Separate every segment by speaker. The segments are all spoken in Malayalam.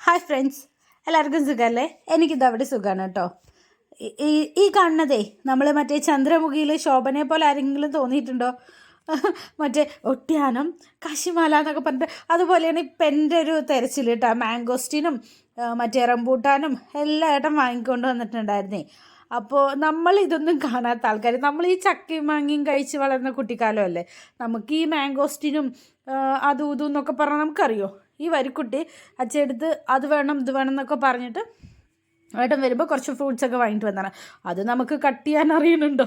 Speaker 1: ഹായ് ഫ്രണ്ട്സ് എല്ലാവർക്കും സുഖമല്ലേ എനിക്കിത് അവിടെ സുഖമാണ് കേട്ടോ. ഈ- കാണുന്നതേ നമ്മൾ മറ്റേ ചന്ദ്രമുഖിയിൽ ശോഭനയെ പോലെ ആരെങ്കിലും തോന്നിയിട്ടുണ്ടോ? മറ്റേ ഒട്ടിയാനം കശിമാല എന്നൊക്കെ പറഞ്ഞിട്ട് അതുപോലെയാണ് ഇപ്പം എന്റെ ഒരു തെരച്ചിൽ കേട്ടോ. മാംഗോസ്റ്റിനും മറ്റേ റംബൂട്ടാനും എല്ലാം ഏട്ടം വാങ്ങിക്കൊണ്ട് വന്നിട്ടുണ്ടായിരുന്നേ. അപ്പോൾ നമ്മൾ ഇതൊന്നും കാണാത്ത ആൾക്കാർ നമ്മൾ ഈ ചക്കയും മാങ്ങയും കഴിച്ച് വളർന്ന കുട്ടിക്കാലമല്ലേ നമുക്ക് ഈ മാംഗോസ്റ്റിനും അതും ഇതും എന്നൊക്കെ പറഞ്ഞാൽ നമുക്കറിയോ? ഈ വരിക്കുട്ടി അച്ഛടുത്ത് അത് വേണം ഇത് വേണം എന്നൊക്കെ പറഞ്ഞിട്ട് ഏട്ടൻ വരുമ്പോൾ കുറച്ച് ഫ്രൂട്ട്സ് ഒക്കെ വാങ്ങിയിട്ട് വന്നാണ്. അത് നമുക്ക് കട്ട് ചെയ്യാൻ അറിയുന്നുണ്ടോ?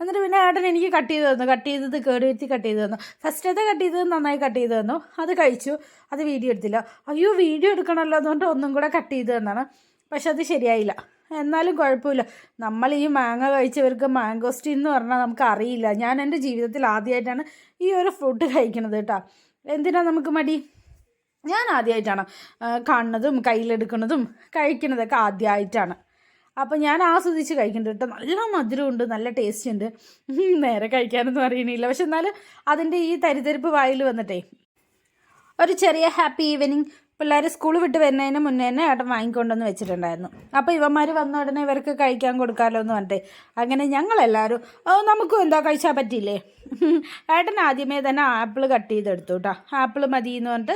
Speaker 1: എന്നിട്ട് പിന്നെ ഏട്ടൻ എനിക്ക് കട്ട് ചെയ്ത് തന്നു. കട്ട് ചെയ്തത് കേട് വരുത്തി കട്ട് ചെയ്ത് തന്നു. ഫസ്റ്റത്തെ കട്ട് ചെയ്തത് നന്നായി കട്ട് ചെയ്ത് തന്നു. അത് കഴിച്ചു. അത് വീഡിയോ എടുത്തില്ല. അയ്യോ വീഡിയോ എടുക്കണമല്ലോ അതുകൊണ്ട് ഒന്നും കൂടെ കട്ട് ചെയ്ത് തന്നാണ്. പക്ഷെ അത് ശരിയായില്ല. എന്നാലും കുഴപ്പമില്ല. നമ്മൾ ഈ മാങ്ങ കഴിച്ചവർക്ക് മാംഗോസ്റ്റീൻ എന്ന് പറഞ്ഞാൽ നമുക്ക് അറിയില്ല. ഞാൻ എന്റെ ജീവിതത്തിൽ ആദ്യമായിട്ടാണ് ഈ ഒരു ഫ്രൂട്ട് കഴിക്കുന്നത് കേട്ടോ. എന്തിനാ നമുക്ക് മടി? ഞാൻ ആദ്യമായിട്ടാണ് കാണുന്നതും കയ്യിലെടുക്കുന്നതും കഴിക്കുന്നതൊക്കെ ആദ്യമായിട്ടാണ് അപ്പോൾ ഞാൻ ആസ്വദിച്ച് കഴിക്കുന്നുണ്ട് കേട്ടോ. നല്ല മധുരമുണ്ട് നല്ല ടേസ്റ്റ് ഉണ്ട് നേരെ കഴിക്കാനൊന്നും അറിയണില്ല. പക്ഷെ എന്നാലും അതിന്റെ ഈ തരിതരിപ്പ് വായിൽ വന്നിട്ടേ ഒരു ചെറിയ ഹാപ്പി ഈവനിങ് പിള്ളേർ സ്കൂൾ വിട്ട് വരുന്നതിന് മുന്നേ തന്നെ ഏട്ടൻ വാങ്ങിക്കൊണ്ടുവന്ന് വെച്ചിട്ടുണ്ടായിരുന്നു. അപ്പോൾ ഇവന്മാർ വന്ന ഉടനെ ഇവർക്ക് കഴിക്കാൻ കൊടുക്കാമല്ലോ എന്ന് പറഞ്ഞിട്ട് അങ്ങനെ ഞങ്ങളെല്ലാവരും "ഓ, നമുക്കും എന്താ കഴിച്ചാൽ പറ്റിയില്ലേ? ഏട്ടൻ ആദ്യമേ തന്നെ ആപ്പിൾ കട്ട് ചെയ്തെടുത്തു കേട്ടോ ആപ്പിൾ മതി എന്ന് പറഞ്ഞിട്ട്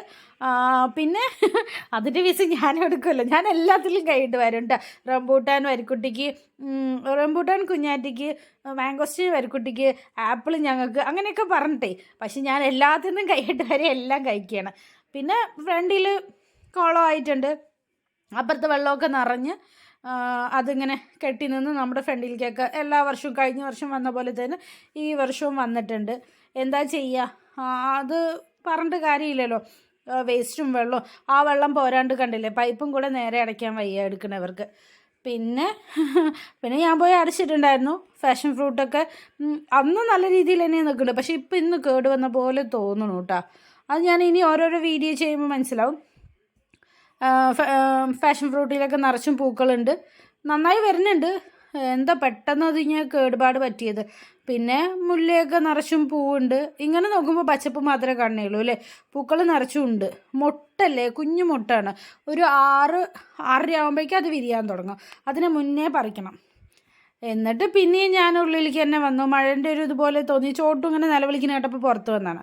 Speaker 1: പിന്നെ അതിന്റെ വിസ ഞാൻ എടുക്കുമല്ലോ. ഞാൻ എല്ലാത്തിലും കൈയിട്ട് വരും കേട്ടോ റംബൂട്ടാൻ വരിക്കുട്ടിക്ക് റംബൂട്ടാൻ കുഞ്ഞാറ്റിക്ക് മാംഗോസ്റ്റിൻ വരിക്കുട്ടിക്ക് ആപ്പിൾ ഞങ്ങൾക്ക് അങ്ങനെയൊക്കെ പറഞ്ഞിട്ടേ. പക്ഷെ ഞാൻ എല്ലാത്തിനും കൈയിട്ട് വരെ എല്ലാം കഴിക്കുകയാണ്. പിന്നെ ഫ്രണ്ടിൽ കോളം ആയിട്ടുണ്ട്. അപ്പുറത്തെ വെള്ളമൊക്കെ നിറഞ്ഞ് അതിങ്ങനെ കെട്ടി നിന്ന് നമ്മുടെ ഫ്രണ്ടിലേക്കൊക്കെ എല്ലാ വർഷവും കഴിഞ്ഞ വർഷം വന്ന പോലെ തന്നെ ഈ വർഷവും വന്നിട്ടുണ്ട്. എന്താ ചെയ്യുക അത് പറഞ്ഞിട്ട് കാര്യമില്ലല്ലോ. വേസ്റ്റും വെള്ളവും. ആ വെള്ളം പോരാണ്ട് കണ്ടില്ലേ? പൈപ്പും കൂടെ നേരെ അടയ്ക്കാൻ വയ്യ എടുക്കണവർക്ക് പിന്നെ പിന്നെ ഞാൻ പോയി അടച്ചിട്ടുണ്ടായിരുന്നു. ഫാഷൻ ഫ്രൂട്ടൊക്കെ. അന്ന് നല്ല രീതിയിൽ തന്നെ നിൽക്കുന്നുണ്ട്. പക്ഷേ ഇപ്പം ഇന്ന് കേട് വന്ന പോലെ തോന്നുന്നു കേട്ടോ. അത് ഞാൻ ഇനി ഓരോരോ വീഡിയോ ചെയ്യുമ്പോൾ മനസ്സിലാവും. ഫാഷൻ ഫ്രൂട്ടിലൊക്കെ നിറച്ചും പൂക്കളുണ്ട്. നന്നായി വരുന്നുണ്ട്. എന്താ പെട്ടെന്ന് അത് ഞാൻ കേടുപാട് പറ്റിയത്? പിന്നെ മുല്ലയൊക്കെ നിറച്ചും പൂവുണ്ട്. ഇങ്ങനെ നോക്കുമ്പോൾ പച്ചപ്പ് മാത്രമേ കാണുകയുള്ളൂ അല്ലേ? പൂക്കൾ നിറച്ചും ഉണ്ട് മുട്ടല്ലേ? കുഞ്ഞു മുട്ടാണ്. ഒരു ആറ് ആറര ആകുമ്പോഴേക്കും അത് വിരിയാൻ തുടങ്ങും. അതിനെ മുന്നേ പറിക്കണം. എന്നിട്ട് പിന്നെയും ഞാൻ ഉള്ളിലേക്ക് തന്നെ വന്നു. മഴന്റെ ഒരു ഇതുപോലെ തോന്നി. ചോട്ടും ഇങ്ങനെ നിലവിളിക്കുന്ന കേട്ടപ്പോൾ പുറത്ത് വന്നാണ്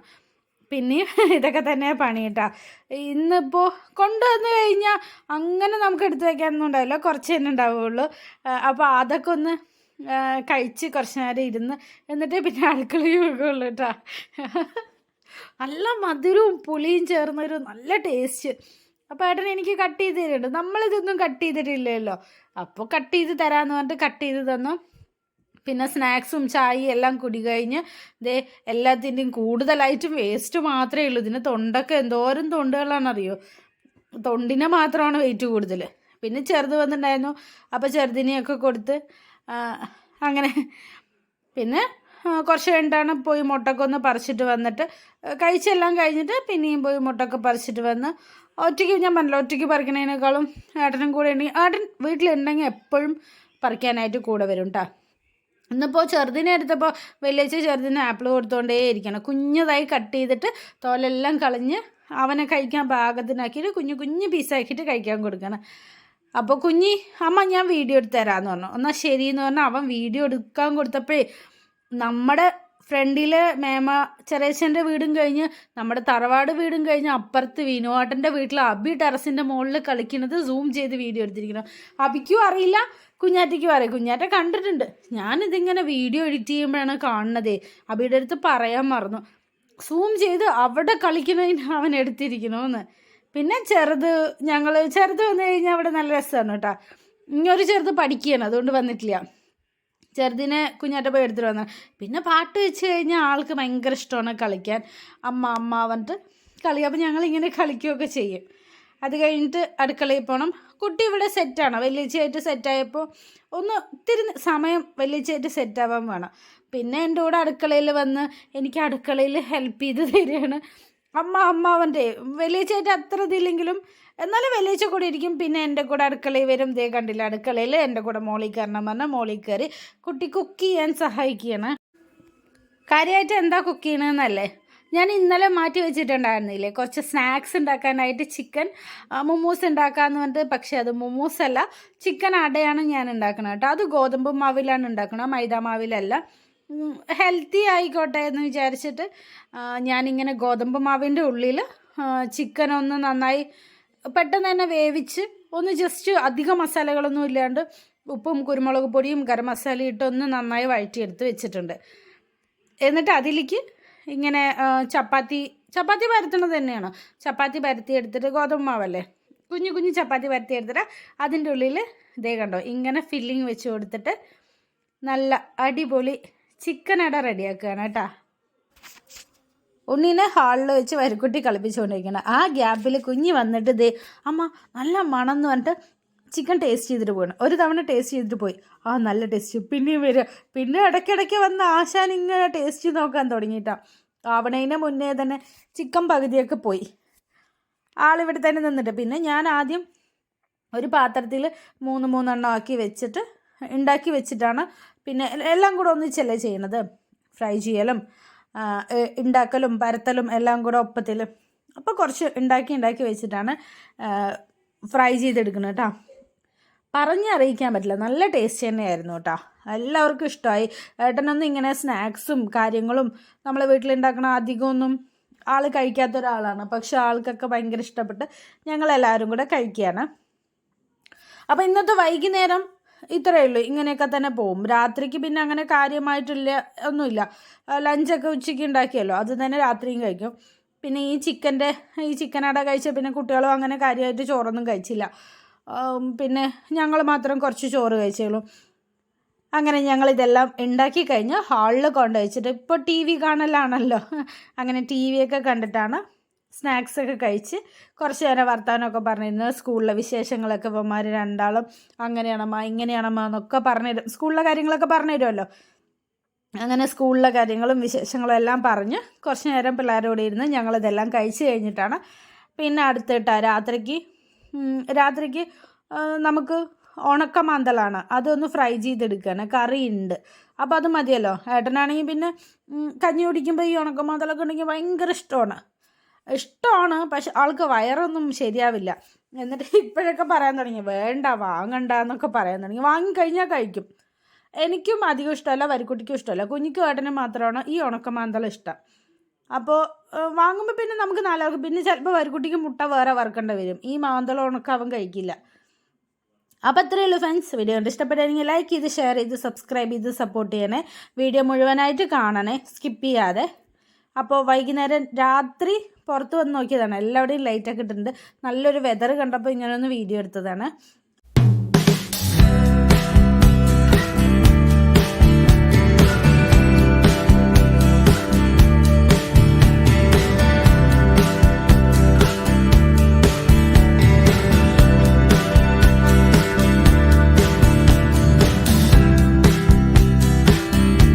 Speaker 1: പിന്നെയും ഇതൊക്കെ തന്നെ പണി കേട്ടോ. ഇന്നിപ്പോൾ കൊണ്ടുവന്നു കഴിഞ്ഞാൽ അങ്ങനെ നമുക്ക് എടുത്തു വയ്ക്കാനൊന്നും ഉണ്ടാവില്ല. കുറച്ച് തന്നെ ഉണ്ടാവുള്ളൂ. അപ്പോൾ അതൊക്കെ ഒന്ന് കഴിച്ച് കുറച്ച് നേരം ഇരുന്ന് എന്നിട്ടേ പിന്നെ അടുക്കളയിൽ പോകുള്ളൂ കേട്ടാ. നല്ല മധുരവും പുളിയും ചേർന്നൊരു നല്ല ടേസ്റ്റ് അപ്പോൾ ഏട്ടൻ എനിക്ക് കട്ട് ചെയ്ത് തരുന്നുണ്ട്. നമ്മളിതൊന്നും കട്ട് ചെയ്തിട്ടില്ലല്ലോ. അപ്പോൾ കട്ട് ചെയ്ത് തരാമെന്ന് പറഞ്ഞിട്ട് കട്ട് ചെയ്ത് തന്നു. പിന്നെ സ്നാക്സും ചായയും എല്ലാം കുടി കഴിഞ്ഞ് ദേ എല്ലാത്തിന്റെയും കൂടുതലായിട്ടും വേസ്റ്റ് മാത്രമേ ഉള്ളൂ. ഇതിന് തൊണ്ടൊക്കെ എന്തോരം തൊണ്ടുകളാണെന്നറിയോ? തൊണ്ടിനെ മാത്രമാണ് വെയിറ്റ് കൂടുതൽ. പിന്നെ ചെറുത് വന്നിട്ടുണ്ടായിരുന്നു. അപ്പോൾ ചെറുതിനെയൊക്കെ കൊടുത്ത് അങ്ങനെ. പിന്നെ കുറച്ച് കഴിഞ്ഞിട്ടാണ് പോയി മുട്ടൊക്കെ ഒന്ന് പറിച്ചിട്ട് വന്നിട്ട് കഴിച്ചെല്ലാം കഴിഞ്ഞിട്ട് പിന്നെയും പോയി മുട്ടൊക്കെ പറിച്ചിട്ട് വന്ന് ഒറ്റയ്ക്ക് ഞാൻ പറഞ്ഞില്ല ഒറ്റയ്ക്ക് പറിക്കണതിനേക്കാളും ഏട്ടനും കൂടെ ഉണ്ടെങ്കിൽ ഏട്ടൻ വീട്ടിലുണ്ടെങ്കിൽ എപ്പോഴും പറിക്കാനായിട്ട് കൂടെ വരും കേട്ടോ ഇന്നിപ്പോൾ ചെറുതിനെ എടുത്തപ്പോൾ വലിയച്ച ചെറുതിന് ആപ്പിൾ കൊടുത്തുകൊണ്ടേ ഇരിക്കണം. കുഞ്ഞതായി കട്ട് ചെയ്തിട്ട് തോലെല്ലാം കളഞ്ഞ് അവനെ കഴിക്കാൻ പാകത്തിനാക്കിയിട്ട് കുഞ്ഞു കുഞ്ഞു പീസാക്കിയിട്ട് കഴിക്കാൻ കൊടുക്കണം. അപ്പോൾ കുഞ്ഞി അമ്മ ഞാൻ വീഡിയോ എടുത്ത് തരാമെന്ന് പറഞ്ഞു. എന്നാൽ ശരി എന്ന് പറഞ്ഞാൽ അവൻ വീഡിയോ എടുക്കാൻ കൊടുത്തപ്പോഴേ നമ്മുടെ ഫ്രണ്ടിലെ മേമ ചെറിയച്ഛന്റെ വീടും കഴിഞ്ഞ് നമ്മുടെ തറവാട് വീടും കഴിഞ്ഞ് അപ്പുറത്ത് വിനോട്ടന്റെ വീട്ടിൽ അബി ടെറസിന്റെ മുകളിൽ കളിക്കുന്നത് സൂം ചെയ്ത് വീഡിയോ എടുത്തിരിക്കണം അബിക്കും അറിയില്ല. കുഞ്ഞാറ്റയ്ക്കും പറയും. കുഞ്ഞാറ്റ കണ്ടിട്ടുണ്ട്. ഞാനിതിങ്ങനെ വീഡിയോ എഡിറ്റ് ചെയ്യുമ്പോഴാണ് കാണുന്നതേ. അബിയുടെ അടുത്ത് പറയാൻ മറന്നു. സൂം ചെയ്ത് അവിടെ കളിക്കുന്നതിന് അവൻ എടുത്തിരിക്കണമെന്ന് പിന്നെ ചെറുത് ഞങ്ങൾ ചെറുത് വന്നു കഴിഞ്ഞാൽ അവിടെ നല്ല രസമാണ് കേട്ടോ. ഇനി ഒരു ചെറുത് പഠിക്കുകയാണ് അതുകൊണ്ട് വന്നിട്ടില്ല. ചെറുതിനെ കുഞ്ഞാറ്റ പോയി എടുത്തിട്ട് വന്നത് പിന്നെ പാട്ട് വെച്ച് കഴിഞ്ഞാൽ ആൾക്ക് ഭയങ്കര ഇഷ്ടമാണ് കളിക്കാൻ. അമ്മ അമ്മ പറഞ്ഞിട്ട് കളി. അപ്പോൾ ഞങ്ങളിങ്ങനെ കളിക്കുകയൊക്കെ ചെയ്യും. അത് കഴിഞ്ഞിട്ട് അടുക്കളയിൽ പോകണം കുട്ടി ഇവിടെ സെറ്റാണ് വലിയച്ചയായിട്ട് സെറ്റായപ്പോൾ ഒന്ന് ഇത്തിരി സമയം വലിയച്ചയായിട്ട് സെറ്റാവാൻ വേണം. പിന്നെ എന്റെ കൂടെ അടുക്കളയിൽ വന്ന് എനിക്ക് അടുക്കളയിൽ ഹെൽപ്പ് ചെയ്ത് തരികയാണ് അമ്മ അമ്മാവന്റെ. വലിയ വലിയച്ചയായിട്ട് അത്ര ഇതില്ലെങ്കിലും എന്നാലും വലിയച്ച കൂടെ ഇരിക്കും. പിന്നെ എന്റെ കൂടെ അടുക്കളയിൽ വരും. ദേ കണ്ടില്ല അടുക്കളയിൽ എന്റെ കൂടെ മോളിൽ കയറണം പറഞ്ഞാൽ മോളിൽ കയറി കുട്ടി കുക്ക് ചെയ്യാൻ സഹായിക്കുകയാണ്. കാര്യമായിട്ട് എന്താ കുക്ക് ചെയ്യണമെന്നല്ലേ ഞാൻ ഇന്നലെ മാറ്റി വെച്ചിട്ടുണ്ടായിരുന്നില്ലേ? കുറച്ച് സ്നാക്സ് ഉണ്ടാക്കാനായിട്ട് ചിക്കൻ മൊമോസ് ഉണ്ടാക്കാമെന്ന് പറഞ്ഞിട്ട് പക്ഷെ അത് മൊമോസ് അല്ല ചിക്കൻ അടയാണ് ഞാൻ ഉണ്ടാക്കുന്നത് കേട്ടോ. അത് ഗോതമ്പ് മാവിലാണ് ഉണ്ടാക്കുന്നത് മൈദ മാവിലല്ല. ഹെൽത്തി ആയിക്കോട്ടെ എന്ന് വിചാരിച്ചിട്ട് ഞാനിങ്ങനെ ഗോതമ്പ് മാവിന്റെ ഉള്ളിൽ ചിക്കൻ ഒന്ന് നന്നായി പെട്ടെന്ന് തന്നെ വേവിച്ച് ഒന്ന് ജസ്റ്റ് അധിക മസാലകളൊന്നും ഇല്ലാണ്ട് ഉപ്പും കുരുമുളക് പൊടിയും ഗരം മസാലയും ഇട്ട് ഒന്ന് നന്നായി വഴറ്റിയെടുത്ത് വെച്ചിട്ടുണ്ട്. എന്നിട്ട് അതിലേക്ക് ഇങ്ങനെ ചപ്പാത്തി ചപ്പാത്തി പരത്തണത് തന്നെയാണ്? ചപ്പാത്തി പരത്തി എടുത്തിട്ട് ഗോതമ്പ് മാവല്ലേ കുഞ്ഞു കുഞ്ഞു ചപ്പാത്തി പരത്തി എടുത്തിട്ട് അതിന്റെ ഉള്ളിൽ ഇതേ കണ്ടോ ഇങ്ങനെ ഫില്ലിങ് വെച്ച് കൊടുത്തിട്ട് നല്ല അടിപൊളി ചിക്കൻ അട റെഡിയാക്കുകയാണ് കേട്ടോ. ഉണ്ണീനെ ഹാളിൽ വെച്ച് വരിക്കുട്ടി കളിപ്പിച്ചുകൊണ്ടിരിക്കണം ആ ഗ്യാപ്പിൽ കുഞ്ഞ് വന്നിട്ട് ദേ അമ്മ നല്ല മണം എന്ന് പറഞ്ഞിട്ട് ചിക്കൻ ടേസ്റ്റ് ചെയ്തിട്ട് പോകണം ഒരു തവണ ടേസ്റ്റ് ചെയ്തിട്ട് പോയി. ആ നല്ല ടേസ്റ്റ് പിന്നെയും വരിക പിന്നെ ഇടയ്ക്കിടയ്ക്ക് വന്ന് ആശാൻ ഇങ്ങനെ ടേസ്റ്റ് നോക്കാൻ തുടങ്ങിയിട്ടാണ് ആവണേനെ മുന്നേ തന്നെ ചിക്കൻ പകുതിയൊക്കെ പോയി. ആളിവിടെ തന്നെ നിന്നിട്ട്. പിന്നെ ഞാൻ ആദ്യം ഒരു പാത്രത്തിൽ മൂന്ന് മൂന്നെണ്ണം ആക്കി വെച്ചിട്ട് ഉണ്ടാക്കി വെച്ചിട്ടാണ് പിന്നെ എല്ലാം കൂടെ ഒന്നിച്ചല്ലേ ചെയ്യണത്. ഫ്രൈ ചെയ്യലും ഉണ്ടാക്കലും പരത്തലും എല്ലാം കൂടെ ഒപ്പത്തിൽ അപ്പോൾ കുറച്ച് ഉണ്ടാക്കി ഉണ്ടാക്കി വെച്ചിട്ടാണ് ഫ്രൈ ചെയ്തെടുക്കുന്നത് കേട്ടോ. പറഞ്ഞറിയിക്കാൻ പറ്റില്ല. നല്ല ടേസ്റ്റ് തന്നെയായിരുന്നു കേട്ടോ. എല്ലാവർക്കും ഇഷ്ടമായി. ഏട്ടനൊന്നും ഇങ്ങനെ സ്നാക്സും കാര്യങ്ങളും നമ്മളെ വീട്ടിലുണ്ടാക്കണ അധികമൊന്നും ആൾ കഴിക്കാത്ത ഒരാളാണ്. പക്ഷെ ആൾക്കൊക്കെ ഭയങ്കര ഇഷ്ടപ്പെട്ട് ഞങ്ങളെല്ലാവരും കൂടെ കഴിക്കുകയാണ്. അപ്പോൾ ഇന്നത്തെ വൈകുന്നേരം ഇത്രയേ ഉള്ളൂ. ഇങ്ങനെയൊക്കെ തന്നെ പോവും. രാത്രിക്ക് പിന്നെ അങ്ങനെ കാര്യമായിട്ടില്ല ഒന്നുമില്ല. ലഞ്ചൊക്കെ ഉച്ചയ്ക്ക് ഉണ്ടാക്കിയല്ലോ. അത് തന്നെ രാത്രിയും കഴിക്കും. പിന്നെ ഈ ചിക്കന്റെ ഈ ചിക്കൻ അട കഴിച്ച പിന്നെ കുട്ടികളും അങ്ങനെ കാര്യമായിട്ട് ചോറൊന്നും കഴിച്ചില്ല. പിന്നെ ഞങ്ങൾ മാത്രം കുറച്ച് ചോറ് കഴിച്ചുള്ളൂ അങ്ങനെ ഞങ്ങൾ ഇതെല്ലാം ഉണ്ടാക്കി കഴിഞ്ഞ് ഹാളിൽ കൊണ്ട് വെച്ചിട്ട് ഇപ്പോൾ ടി വി കാണലാണല്ലോ അങ്ങനെ ടി വി ഒക്കെ കണ്ടിട്ടാണ് സ്നാക്സ് ഒക്കെ കഴിച്ച് കുറച്ച് നേരം വർത്തമാനമൊക്കെ പറഞ്ഞിരുന്നു സ്കൂളിലെ വിശേഷങ്ങളൊക്കെ ഇവന്മാർ രണ്ടാളും അങ്ങനെയാണമ്മ ഇങ്ങനെയാണമ്മ എന്നൊക്കെ പറഞ്ഞുതരും സ്കൂളിലെ കാര്യങ്ങളൊക്കെ പറഞ്ഞുതരുമല്ലോ. അങ്ങനെ സ്കൂളിലെ കാര്യങ്ങളും വിശേഷങ്ങളും എല്ലാം പറഞ്ഞ് കുറച്ച് നേരം പിള്ളേരോട് ഇരുന്ന് ഞങ്ങളിതെല്ലാം കഴിച്ച് കഴിഞ്ഞിട്ടാണ്. പിന്നെ അടുത്തിട്ട് രാത്രിക്ക് രാത്രിക്ക് നമുക്ക് ഉണക്ക മാന്തലാണ് അതൊന്ന് ഫ്രൈ ചെയ്തെടുക്കുകയാണ് കറി ഉണ്ട് അപ്പോൾ അത് മതിയല്ലോ. ഏട്ടനാണെങ്കിൽ പിന്നെ കഞ്ഞി കുടിക്കുമ്പോൾ ഈ ഉണക്ക മാന്തലൊക്കെ ഉണ്ടെങ്കിൽ ഭയങ്കര ഇഷ്ടമാണ്. ഇഷ്ടമാണ് പക്ഷെ ആൾക്ക് വയറൊന്നും ശരിയാവില്ല. എന്നിട്ട് ഇപ്പോഴൊക്കെ പറയാൻ തുടങ്ങി വേണ്ട വാങ്ങണ്ട എന്നൊക്കെ പറയാൻ തുടങ്ങി. വാങ്ങിക്കഴിഞ്ഞാൽ കഴിക്കും. എനിക്കും അധികം ഇഷ്ടമല്ല വരിക്കുട്ടിക്കും ഇഷ്ടമല്ല. കുഞ്ഞിക്കും ഏട്ടനും മാത്രമാണ് ഈ ഉണക്കമാന്തളം ഇഷ്ടം. അപ്പോൾ വാങ്ങുമ്പോൾ പിന്നെ നമുക്ക് നാലാൾക്ക് പിന്നെ ചിലപ്പോൾ വരിക്കുട്ടിക്ക് മുട്ട വേറെ വറുക്കേണ്ടി വരും. ഈ മാന്തളം ഉണക്ക അവൻ കഴിക്കില്ല. അപ്പോൾ അത്രയേ ഉള്ളൂ ഫ്രണ്ട്സ് വീഡിയോ കണ്ട് ഇഷ്ടപ്പെട്ടെങ്കിൽ ലൈക്ക് ചെയ്ത് ഷെയർ ചെയ്ത് സബ്സ്ക്രൈബ് ചെയ്ത് സപ്പോർട്ട് ചെയ്യണേ. വീഡിയോ മുഴുവനായിട്ട് കാണണേ. സ്കിപ്പ് ചെയ്യാതെ. അപ്പോൾ വൈകുന്നേരം രാത്രി പുറത്ത് വന്ന് നോക്കിയതാണ്. എല്ലാവിടെയും ലൈറ്റൊക്കെ ഇട്ടിട്ടുണ്ട്. നല്ലൊരു വെതർ കണ്ടപ്പോൾ ഇങ്ങനെ ഒന്ന് വീഡിയോ എടുത്തതാണ്.